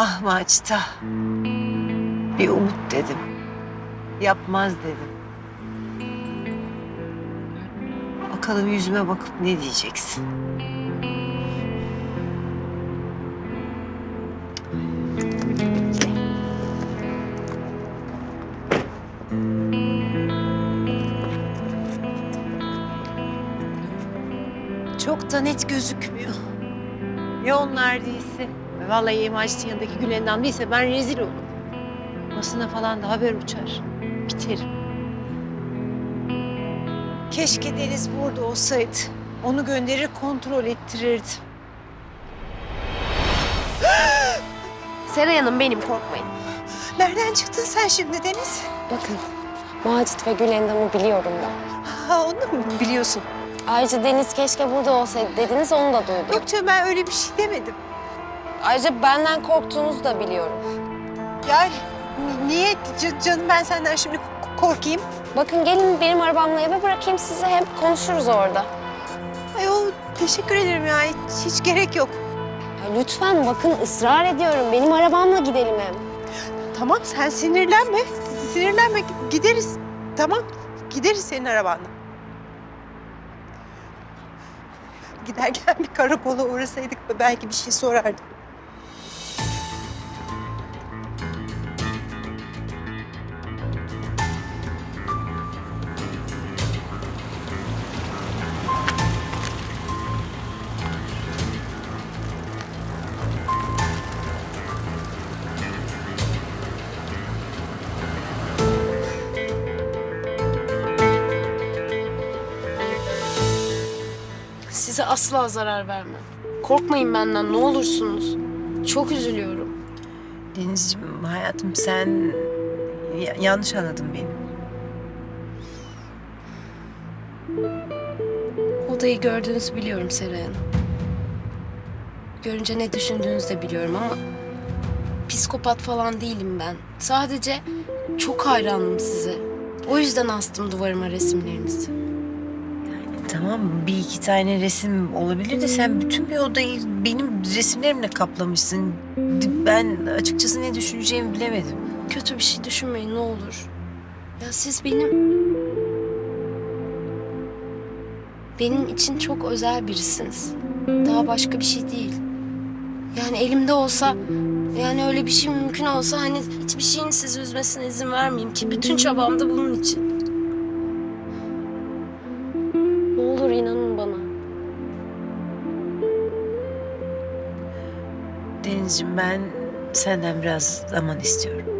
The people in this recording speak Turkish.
Ah Maçta. Bir umut dedim. Yapmaz dedim. Bakalım yüzüme bakıp ne diyeceksin? Çok da net gözükmüyor. Ya onlar değilse? Vallahi imajcının yanındaki Gülendam değilse ben rezil olurum. Basına falan da haber uçar. Biterim. Keşke Deniz burada olsaydı. Onu gönderir kontrol ettirirdim. Seray Hanım benim korkmayın. Nereden çıktın sen şimdi Deniz? Bakın Macit ve Gülendam'ı biliyorum ben. Ha onu mu biliyorsun? Ayrıca Deniz keşke burada olsaydı dediniz onu da duydum. Yok canım ben öyle bir şey demedim. Ayrıca benden korktuğunuzu da biliyorum. Yani ni- niye canım ben senden şimdi korkayım? Bakın gelin benim arabamla eve bırakayım sizi hem konuşuruz orada. Ayol teşekkür ederim ya hiç, hiç gerek yok. Ya lütfen bakın ısrar ediyorum benim arabamla gidelim hem. Tamam sen sinirlenme. Sinirlenme gideriz. Tamam gideriz senin arabanla. Giderken bir karakola uğrasaydık belki bir şey sorardım. Size asla zarar vermem. Korkmayın benden ne olursunuz. Çok üzülüyorum. Denizciğim hayatım sen ya- yanlış anladın beni. Odayı gördüğünüzü biliyorum Seray Hanım. Görünce ne düşündüğünüzü de biliyorum ama... Psikopat falan değilim ben. Sadece çok hayranım size. O yüzden astım duvarıma resimlerinizi. Tamam bir iki tane resim olabilir de sen bütün bir odayı benim resimlerimle kaplamışsın. Ben açıkçası ne düşüneceğimi bilemedim. Kötü bir şey düşünmeyin ne olur. Ya siz benim... Benim için çok özel birisiniz. Daha başka bir şey değil. Yani elimde olsa, yani öyle bir şey mümkün olsa hani hiçbir şeyin sizi üzmesine izin vermeyeyim ki bütün çabam da bunun için. Denizciğim ben senden biraz zaman istiyorum.